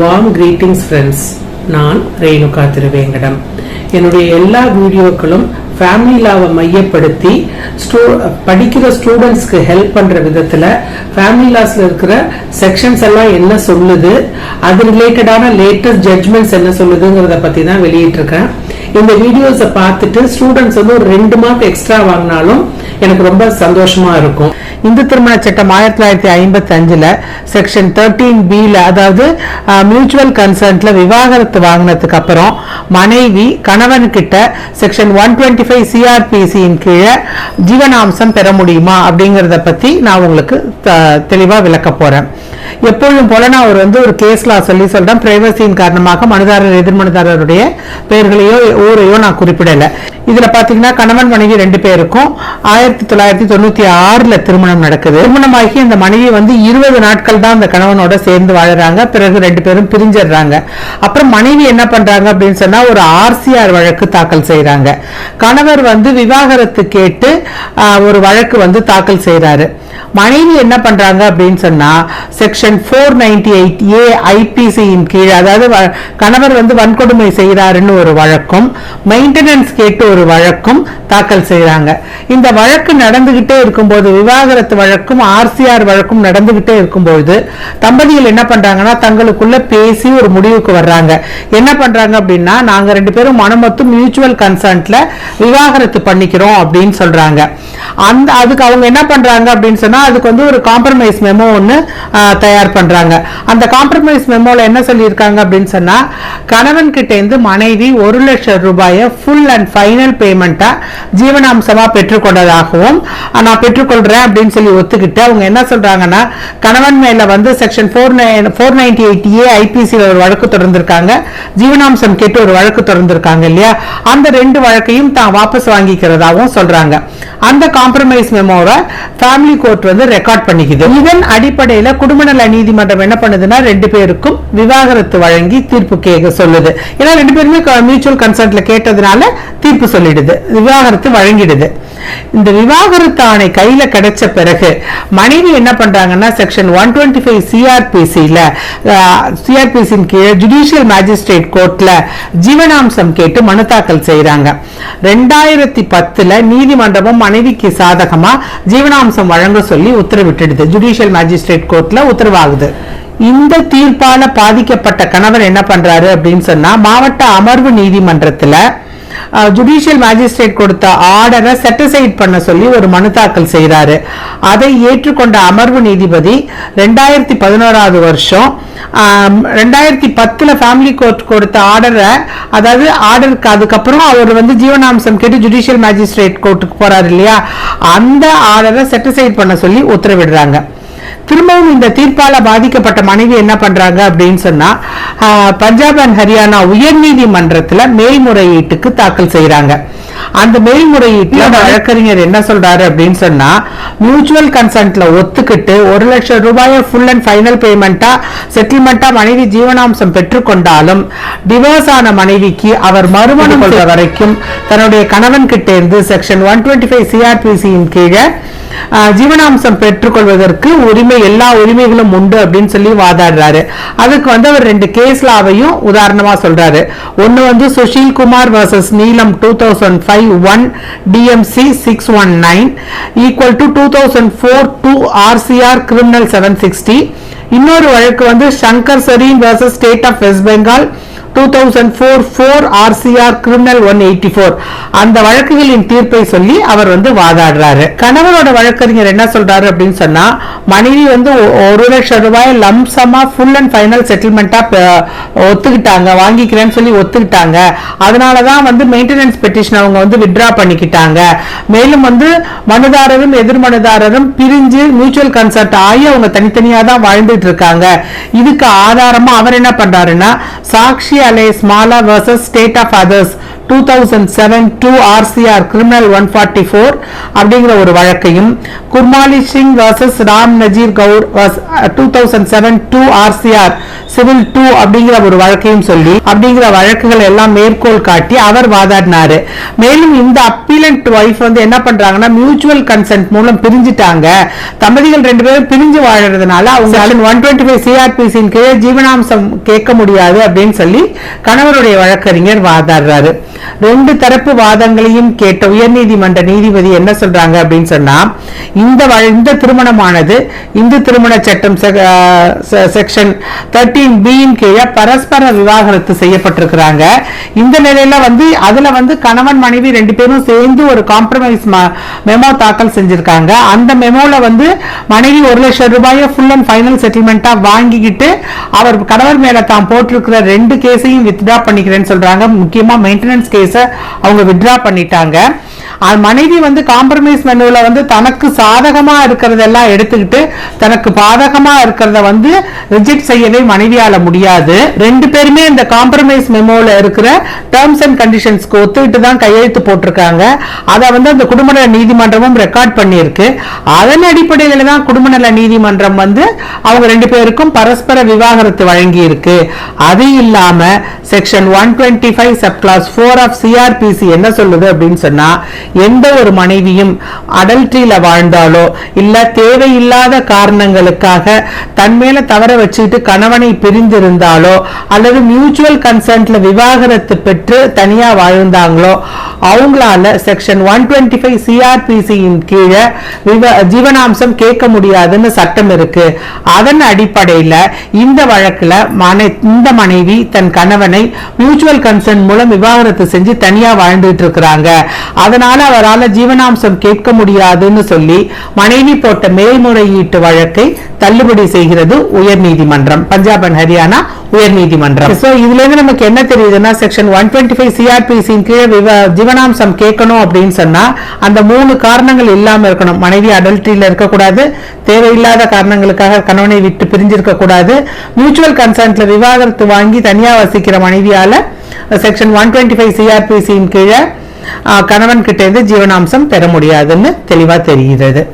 Warm greetings friends நான் ரேணுகா திருவேங்கடம். என்னுடைய எல்லா வீடியோக்களும் ஃபேமிலி லாவை மையப்படுத்தி ஸ்டூ படிக்கிற ஸ்டூடெண்ட்ஸ்க்கு ஹெல்ப் பண்ற விதத்துல ஃபேமிலி லாஸ்ல இருக்கிற செக்ஷன்ஸ் எல்லாம் என்ன சொல்லுது அது ரிலேட்டடான லேட்டஸ்ட் ஜட்ஜ்மெண்ட்ஸ் என்ன சொல்லுதுங்கிறத பத்தி தான் வெளியிட்டிருக்கேன். இந்த வீடியோஸை பார்த்துட்டு ஸ்டூடெண்ட்ஸ் வந்து ஒரு ரெண்டு மார்க் எக்ஸ்ட்ரா வாங்கினாலும் எனக்கு ரொம்ப சந்தோஷமா இருக்கும். இந்து திருமண சட்டம் ஆயிரத்தி தொள்ளாயிரத்தி ஐம்பத்தி அஞ்சுல செக்ஷன் தேர்ட்டீன் பில அதாவது மியூச்சுவல் கன்சர்ன்ட்ல விவாகரத்து வாங்கினதுக்கு அப்புறம் மனைவி கணவன் கிட்ட செக்ஷன் ஒன் டுவெண்ட்டி ஃபைவ் சிஆர்பிசியின் கீழே ஜீவனாம்சம் பெற முடியுமா அப்படிங்கறத பத்தி நான் உங்களுக்கு த- தெளிவா விளக்க போறேன். எப்பொழுதும் போல நான் ஒரு வந்து ஒரு கேஸ்ல சொல்லி சொல்றேன். பிரைவசியின் காரணமாக மனுதாரர் எதிர்மனுதாரருடைய பெயர்களையோ ஊரையோ நான் குறிப்பிடலை. இதில் பார்த்தீங்கன்னா கணவன் மனைவி ரெண்டு பேருக்கும் ஆயிரத்தி தொள்ளாயிரத்தி தொண்ணூற்றி ஆறில் திருமணம் நடக்குது. திருமணமாகி அந்த மனைவி வந்து இருபது நாட்கள் தான் அந்த கணவனோட சேர்ந்து வாழுறாங்க. பிறகு ரெண்டு பேரும் பிரிஞ்சிடுறாங்க. அப்புறம் மனைவி என்ன பண்ணுறாங்க அப்படின்னு சொன்னால் ஒரு ஆர்சிஆர் வழக்கு தாக்கல் செய்கிறாங்க கணவர் வந்து விவாகரத்து கேட்டு ஒரு வழக்கு வந்து தாக்கல் செய்கிறாரு மனைவி என்ன பண்றாங்க அப்படின்னு சொன்னா section four ninety eight A ஐபிசியின் கீழ் அதாவது கணவர் வந்து வன்கொடுமை செய்கிறாருன்னு ஒரு வழக்கும் மெயின்டெனன்ஸ் கேட்டு ஒரு வழக்கும் தாக்கல் செய்யறாங்க இந்த வழக்கு நடந்துகிட்டே இருக்கும்போது விவாகரத்து வழக்கும் ஆர்சிஆர் வழக்கும் நடந்துகிட்டே இருக்கும்போது தம்பதிகள் என்ன பண்றாங்கன்னா தங்களுக்குள்ள பேசி ஒரு முடிவுக்கு வர்றாங்க. என்ன பண்றாங்க அப்படின்னா நாங்க ரெண்டு பேரும் மனமொத்து மியூச்சுவல் கன்சர்ன்ட்ல விவாகரத்து பண்ணிக்கிறோம் அப்படின்னு சொல்றாங்க. அந்த அதுக்கு அவங்க என்ன பண்றாங்க அப்படின்னு சொன்னா அதுக்கு வந்து ஒரு காம்ப்ரமைஸ் மெமோ ஒன்னு தயார் பண்றாங்க. அந்த காம்ப்ரமைஸ் மெமோல என்ன சொல்லியிருக்காங்க அப்படின்னு சொன்னா கணவன் கிட்ட இருந்து மனைவி ஒரு லட்சம் ரூபாயை ஃபுல் அண்ட் ஃபைனல் பேமெண்ட்டாக ஜீவனாம்சமாக பெற்றுக்கொண்டதாகவும் நான் பெற்றுக்கொள்கிறேன் அப்படின்னு சொல்லி ஒத்துக்கிட்டு அவங்க என்ன சொல்றாங்கன்னா கணவன் மேல வந்து section four nine four ninety eight A ஐபிசியில் ஒரு வழக்கு தொடர்ந்திருக்காங்க. ஜீவனாம்சம் கேட்டு ஒரு வழக்கு தொடர்ந்திருக்காங்க இல்லையா? அந்த ரெண்டு வழக்கையும் தான் வாபஸ் வாங்கிக்கிறதாகவும் சொல்றாங்க. அந்த காம்ப்ரமைஸ் மெமோவை ஃபேமிலி கோர்ட் வந்து ரெக்கார்ட் பண்ணிக்குது. இதன் அடிப்படையில குடும்ப நல நீதிமன்றம் என்ன பண்ணுதுன்னா ரெண்டு பேருக்கும் விவாகரத்து வழங்கி தீர்ப்பு கேட்க சொல்லுது. ஏன்னா ரெண்டு பேருமே மியூச்சுவல் கன்சர்ட்ல கேட்டதுனால தீர்ப்பு சொல்லிடுது. விவாகரத்து வழங்கிடுது. இந்த விவாகரத்து ஆணை கையில கிடைச்ச பிறகு மனைவி என்ன பண்றாங்கன்னா செக்ஷன் ஒன் டுவெண்ட்டி ஃபைவ் சிஆர்பிசியில் சிஆர்பிசியின் கீழே ஜுடிஷியல் மேஜிஸ்ட்ரேட் கோர்ட்ல ஜீவனாம்சம் கேட்டு மனு தாக்கல் செய்யறாங்க ரெண்டாயிரத்தி பத்துல நீதிமன்றமும் மனைவிக்கு சாதகமா ஜீவனாம்சம் வழங்க சொல்லி உத்தரவிட்டுடுது. ஜுடிஷியல் மேஜிஸ்ட்ரேட் கோர்ட்ல உத்தரவாகுது. இந்த தீர்ப்பால பாதிக்கப்பட்ட கணவர் என்ன பண்றாரு அப்படின்னு சொன்னா மாவட்ட அமர்வு நீதிமன்றத்துல ஜுடிஷியல் மேஜிஸ்ட்ரேட் கொடுத்த ஆர்டரை செட்டிசைட் பண்ண சொல்லி ஒரு மனு தாக்கல் செய்கிறாரு அதை ஏற்றுக்கொண்ட அமர்வு நீதிபதி ரெண்டாயிரத்தி பதினோராவது வருஷம் ரெண்டாயிரத்தி பத்துல ஃபேமிலி கோர்ட் கொடுத்த ஆர்டரை அதாவது ஆர்டருக்கு அதுக்கப்புறம் அவர் வந்து ஜீவனாம்சம் கேட்டு ஜுடிஷியல் மேஜிஸ்ட்ரேட் கோர்ட்டுக்கு போறாரு இல்லையா? அந்த ஆர்டரை செட்டிசைட் பண்ண சொல்லி உத்தரவிடுறாங்க. திரும்பவும் இந்த தீர்ப்பால பாதிக்கப்பட்ட மனைவி என்ன பண்றாங்க அப்படின்னு சொன்னா பஞ்சாப் அண்ட் ஹரியானா உயர்நீதிமன்றத்துல மேல்முறையீட்டுக்கு தாக்கல் செய்றாங்க. அந்த மேல்முறையீட்டுல வழக்கறிஞர் என்ன சொல்றாரு அப்படின்னு சொன்னா மியூச்சுவல் கன்சென்ட்ல ஒத்துக்கிட்டு ஒரு லட்சம் ரூபாயை ஃபுல் அண்ட் ஃபைனல் பேமெண்டா செட்டில்மெண்டா மனைவி ஜீவனாம்சம் பெற்றுக்கொண்டாலும் டிவோர்ஸ் ஆன மனைவிக்கு அவர் மறுமணம் கொள்ற வரைக்கும் தன்னுடைய கணவன் கிட்ட இருந்து செக்ஷன் ஒன் டுவெண்ட்டி ஃபைவ் சிஆர்பிசியின் கீழே ஜீவனாம்சம் பெற்றுக்கொள்வதற்கு உரிமை எல்லா உரிமைகளும் உண்டு அப்படின்னு சொல்லி வாதாடுறாரு. அதுக்கு வந்து அவர் ரெண்டு கேஸ்லாவையும் உதாரணமாக உதாரணமா சொல்றாரு. ஒன்னு வந்து Sushil Kumar versus Neelam two thousand five one DMC six one nine equal to two thousand four two RCR criminal seven sixty இன்னொரு வழக்கு வந்து Shankar Sareen versus state of West Bengal two thousand four four RCR criminal one eighty four அந்த வழக்குகளின் தீர்ப்பை சொல்லி அவர் வந்து வாதாடுறாரு. கணவரோட வழக்கறிஞர் என்ன சொல்றாரு அப்படின்னு சொன்னா மனைவி வந்து ஒரு லட்சம் ரூபாய் லம்சமா ஃபுல் அண்ட் ஃபைனல் செட்டில்மெண்டா ஒத்துக்கிட்டாங்க. வாங்கிக்கிறேன்னு சொல்லி ஒத்துக்கிட்டாங்க. அதனாலதான் வந்து மெயின்டெனன்ஸ் பெட்டிஷன் அவங்க வந்து வித்ட்ரா பண்ணிக்கிட்டாங்க. மேலும் வந்து மனுதாரரும் எதிர்மனுதாரரும் பிரிஞ்சு மியூச்சுவல் கன்சர்ட் ஆகி அவங்க தனித்தனியா தான் வாழ்ந்துட்டு இருக்காங்க. இதுக்கு ஆதாரமா அவர் என்ன பண்றாருன்னா சாக்ஷி அலை ஸ்மாலா versus state of others two thousand seven two RCR criminal one forty four அப்படிங்கிற ஒரு வழக்கையும் Gurmali Singh versus Ram Nazir Kaur two thousand seven two RCR civil two அப்படிங்கிற ஒரு வழக்கையும் சொல்லி அப்படிங்கிற வழக்குகள் எல்லாம் மேற்கோள் காட்டி அவர் வாதாடினாரு. மேலும் இந்த அப்பீலண்ட் ஒய்ஃப் வந்து என்ன பண்றாங்கன்னா மியூச்சுவல் கன்சென்ட் மூலம் பிரிஞ்சுட்டாங்க. தம்பதிகள் ரெண்டு பேரும் பிரிஞ்சு வாழறதுனால அவங்க ஒன் டுவெண்ட்டி ஃபைவ் சிஆர்பிசியின் கீழே ஜீவனாம்சம் கேட்க முடியாது அப்படின்னு சொல்லி கணவருடைய வழக்கறிஞர் வாதாடுறாரு. ரெண்டு தரப்பு வாதங்களையும் கேட்ட உயர்நீதிமன்ற நீதிபதி என்ன சொல்றாங்க அப்படின்னு சொன்னா இந்த இந்த திருமணமானது இந்து திருமண சட்டம் செக்ஷன் தேர்ட்டீன் பியின் கீழே பரஸ்பர விவாகரத்து செய்யப்பட்டிருக்கிறாங்க. இந்த நிலையில வந்து அதுல வந்து கணவன் மனைவி ரெண்டு பேரும் சேர்ந்து ஒரு காம்ப்ரமைஸ் மெமோ தாக்கல் செஞ்சிருக்காங்க. அந்த மெமோல வந்து மனைவி ஒரு லட்சம் ரூபாயை ஃபுல் அண்ட் ஃபைனல் செட்டில்மெண்டா வாங்கிக்கிட்டு அவர் கணவர் மேல தான் போட்டிருக்கிற ரெண்டு கேஸையும் வித்ட்ரா பண்ணிக்கிறேன்னு சொல்றாங்க. முக்கியமா மெயின்டெனன்ஸ் கேஸை அவங்க வித்ட்ரா பண்ணிட்டாங்க. மனைவி வந்து காம்ப்ரமைஸ் மெனுவில் வந்து தனக்கு சாதகமாக இருக்கிறதெல்லாம் எடுத்துக்கிட்டு தனக்கு பாதகமாக இருக்கிறத வந்து ரிஜெக்ட் செய்யவே மனைவியால் முடியாது. ரெண்டு பேருமே இந்த காம்ப்ரமைஸ் மெமோவில் இருக்கிற டேர்ம்ஸ் அண்ட் கண்டிஷன்ஸ்க்கு ஒத்துக்கிட்டு தான் கையெழுத்து போட்டிருக்காங்க. அதை வந்து அந்த குடும்ப நல நீதிமன்றமும் ரெக்கார்ட் பண்ணியிருக்கு. அதன் அடிப்படையில் தான் குடும்ப நல நீதிமன்றம் வந்து அவங்க ரெண்டு பேருக்கும் பரஸ்பர விவாகரத்து வழங்கியிருக்கு. அது இல்லாம section one twenty five sub clause four of CrPC என்ன சொல்லுது அப்படின்னு சொன்னா எந்த ஒரு மனைவியும் அடல்ட்ரியில வாழ்ந்தாலோ இல்ல தேவையில்லாத காரணங்களுக்காக தன் மேல தவற வச்சுட்டு கணவனை பிரிந்திருந்தாலோ அல்லது மியூச்சுவல் கன்சென்ட்ல விவாகரத்து பெற்று தனியா வாழ்ந்தாங்களோ அவங்களால செக்ஷன் ஒன் டுவெண்ட்டி ஃபைவ் சிஆர்பிசியின் கீழே விவ- ஜீவனாம்சம் கேட்க முடியாதுன்னு சட்டம் இருக்கு. அதன் அடிப்படையில இந்த வழக்குல மனை இந்த மனைவி தன் கணவனை மியூச்சுவல் கன்சென்ட் மூலம் விவாகரத்து செஞ்சு தனியா வாழ்ந்துட்டு இருக்கிறாங்க. அதனால அவரால் ஜீவனாம்சம் கேட்க முடியாதுன்னு சொல்லி மனைவி போட்ட மேல்முறையீட்டு வழக்கை தள்ளுபடி செய்கிறது உயர்நீதிமன்றம் பஞ்சாப் அண்ட் ஹரியானா உயர்நீதிமன்றம் சோ இதுல இருந்து நமக்கு என்ன தெரியுதுன்னா செக்ஷன் ஒன் டுவெண்ட்டி ஃபைவ் சிஆர்பிசியின் கீழே ஜீவனாம்சம் கேட்கணும் அப்படின்னு சொன்னா அந்த மூணு காரணங்கள் இல்லாம இருக்கணும். மனைவி அடல்ட்ரியில இருக்கக்கூடாது தேவையில்லாத காரணங்களுக்காக கணவனை விட்டு பிரிஞ்சிருக்க கூடாது. மியூச்சுவல் கன்சர்ன்ட்ல விவாகரத்து வாங்கி தனியா வசிக்கிற மனைவியால செக்ஷன் ஒன் டுவெண்ட்டி ஃபைவ் சிஆர்பிசியின் கீழே கணவன் கிட்ட இருந்து ஜீவனாம்சம் பெற முடியாதுன்னு தெளிவாக தெரிகிறது.